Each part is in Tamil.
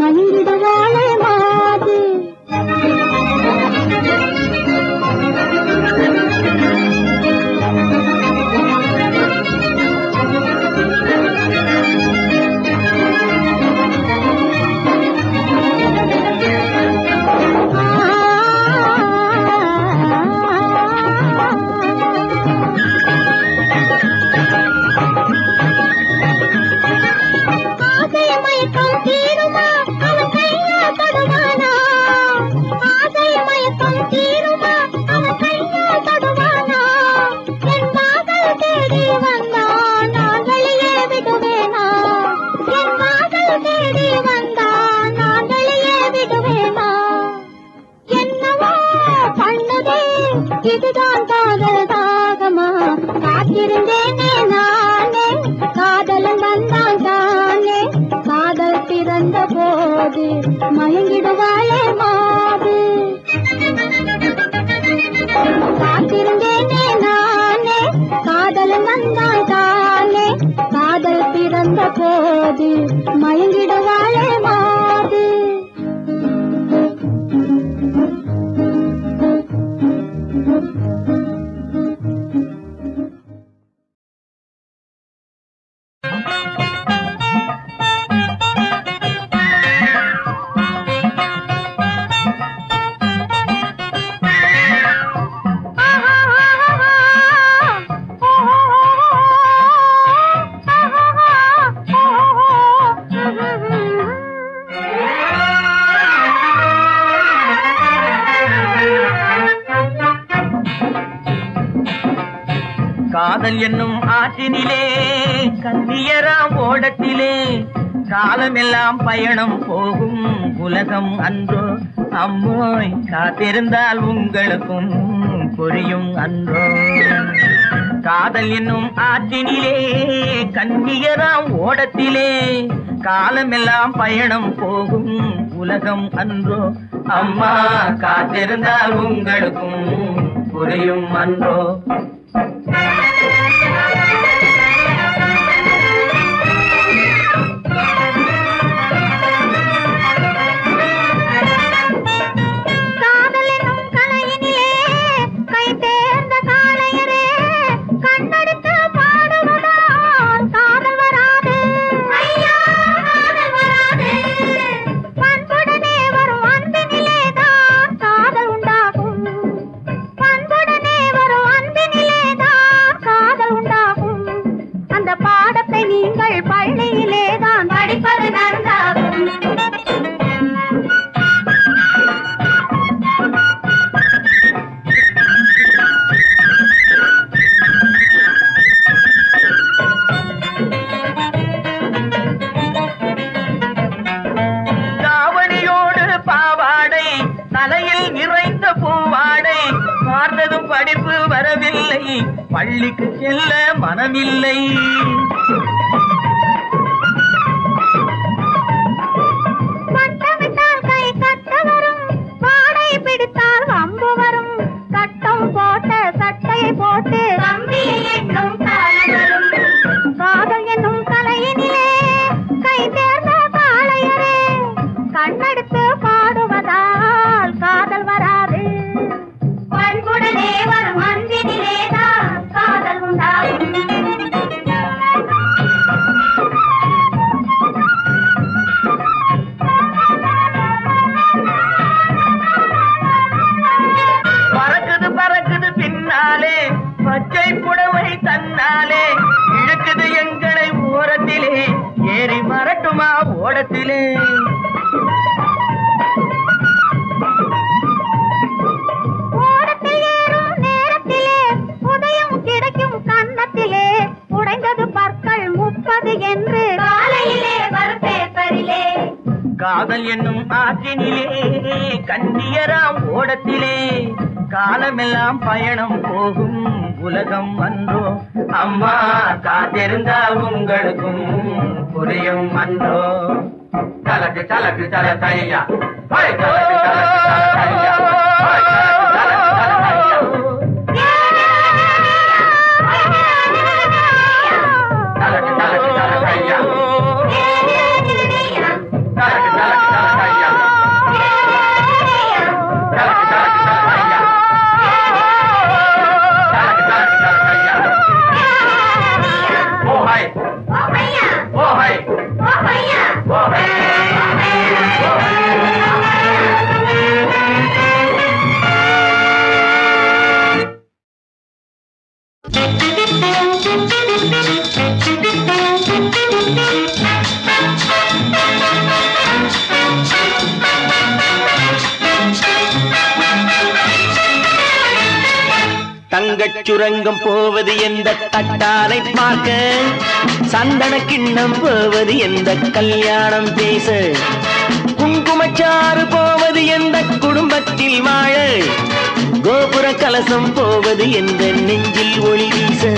மகிழ்ந்தவா இதுதான் காதல் தாகமா காத்திருந்தேன் நானே. காதலன் வந்தான் தானே. காதல் பிறந்த போது மயங்கிடுவான் காதல் என்னும் ஆற்றினிலே கன்னியராம் ஓடத்திலே காலமெல்லாம் பயணம் போகும் உலகம் அன்றோ. அம்மோய் காத்திருந்தால் உங்களுக்கும் புரியும் அன்றோ. காதல் என்னும் ஆற்றினிலே கன்னியராம் ஓடத்திலே காலமெல்லாம் பயணம் போகும் உலகம் அன்றோ. அம்மா காத்திருந்தால் உங்களுக்கும் புரியும் அன்றோ. Thank you. காதல் என்னும் ஆற்றினிலே கண்ணியராம் ஓடத்திலே. காலமெல்லாம் பயணம் போகும் உலகம் அன்றோ அம்மா காத்திருந்தா உங்களுக்கும் புரியும் அன்றோ. தலக்கு தலக்கு தல Momento! சுரங்கம் போவது எந்த தட்டானை பார்க்க? சந்தன கிண்ணம் போவது எந்த கல்யாணம் பேச? குங்குமச்சாறு போவது எந்த குடும்பத்தில் வாழ? கோபுர கலசம் போவது எந்த நெஞ்சில் ஒளி வீச?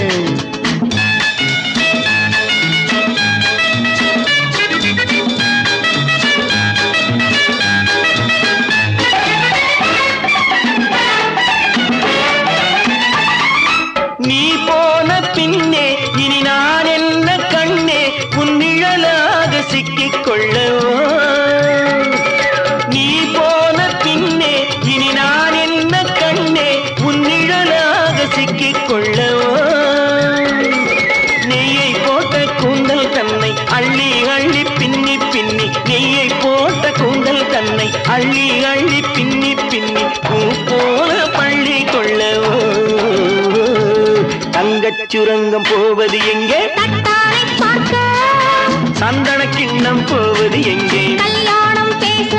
சுரங்கம் போவது எங்கே? சந்தன கிண்ணம் போவது எங்கே? கல்யாணம் பேச.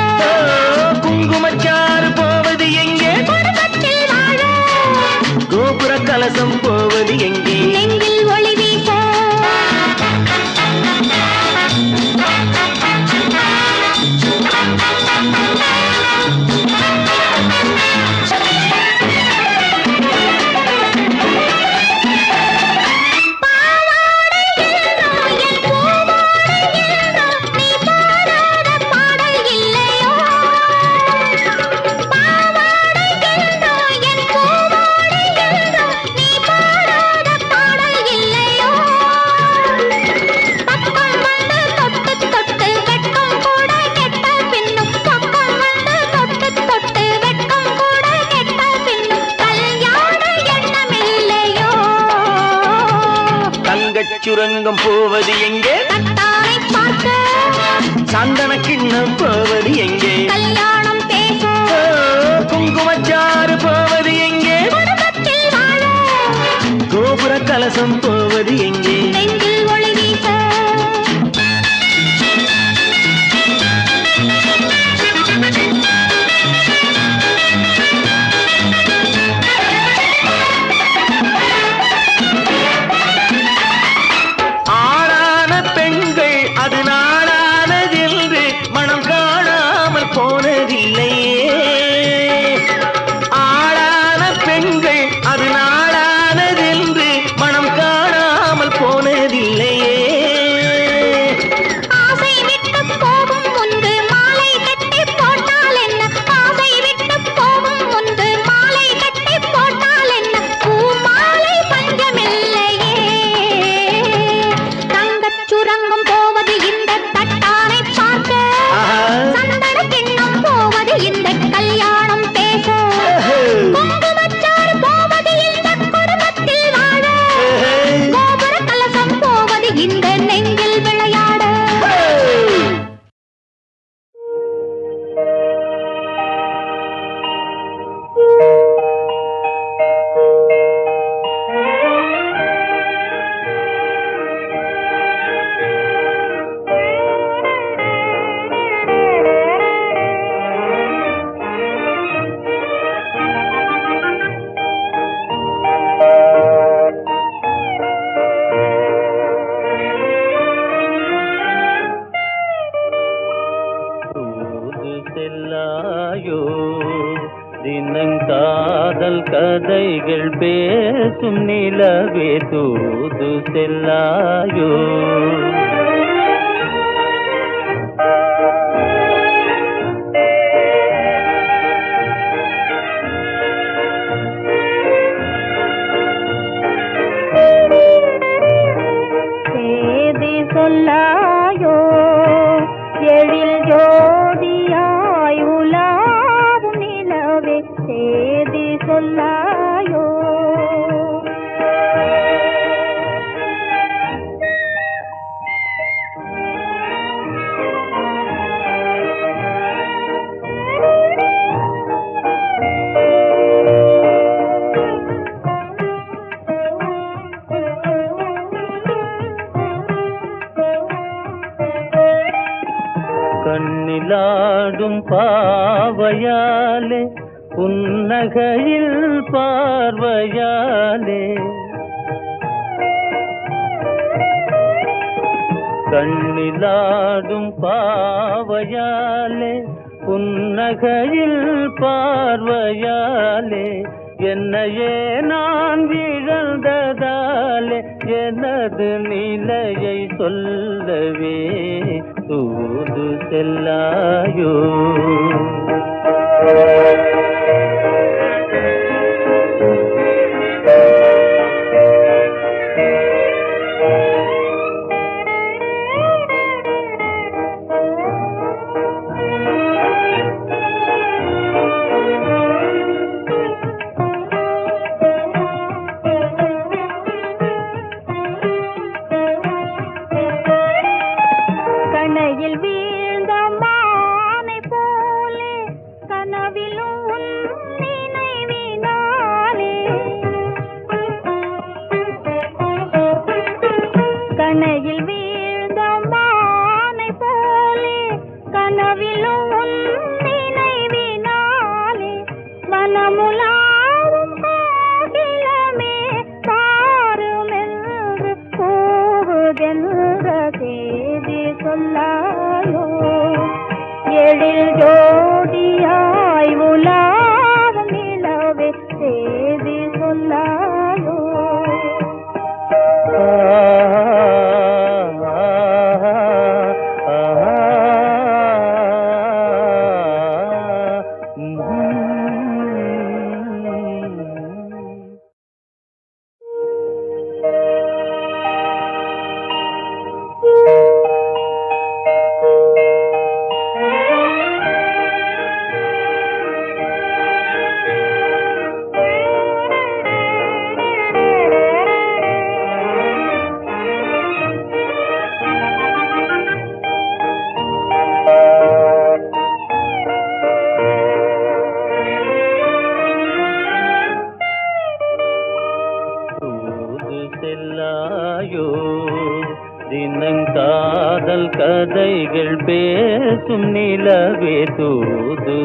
செல்லாயோ தினங்காதல் கதைகள் பேசும் நிலவே தூது செல்லாயோ? தாளாடும் பாவையாலே புன்னகையில் பார்வையாலே. கண்ணிலாடும் பாவையாலே புன்னகையில் பார்வையாலே. என்னையே நான் இழந்ததாலே எனது நிலையை சொல்லவே தூது செல்லாயோ? கதைகள் பேசும் நிலவே தூது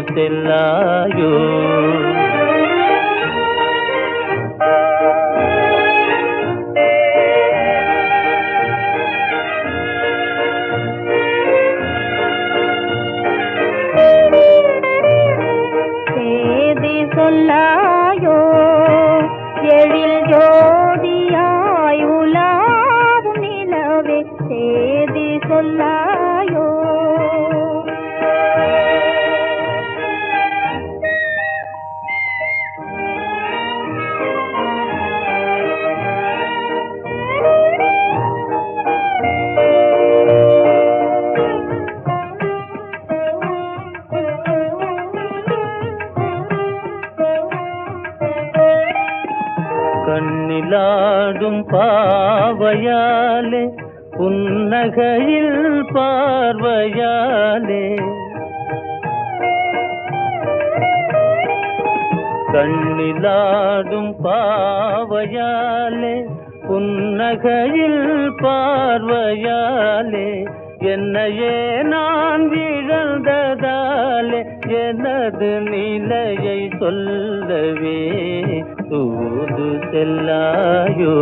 கண்ணிலாடும் பாவையாலே புன்னகையில் பார்வையாலே. கண்ணிலாடும் பாவையாலே புன்னகையில் பார்வையாலே என்னையே நான் இழந்ததாலே எனது நிலையை சொல்லவே தூது செல்லாயோ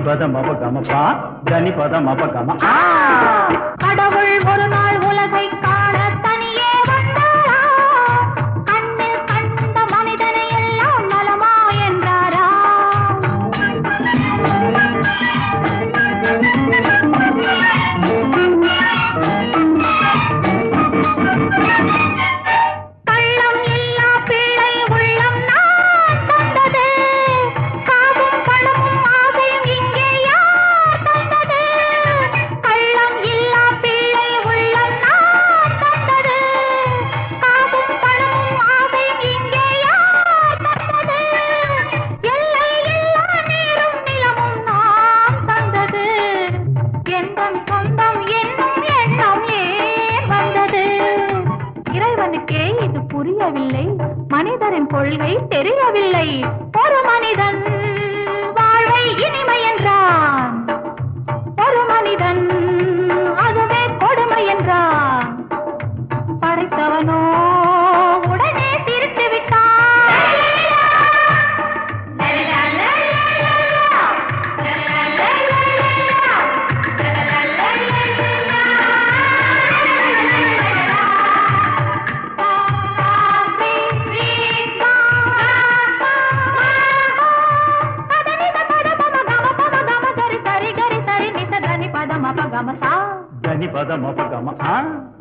பத மப கம பா தனி பத மப ஆ.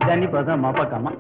தண்ணி பார்த்தா மாப்பாக்காமா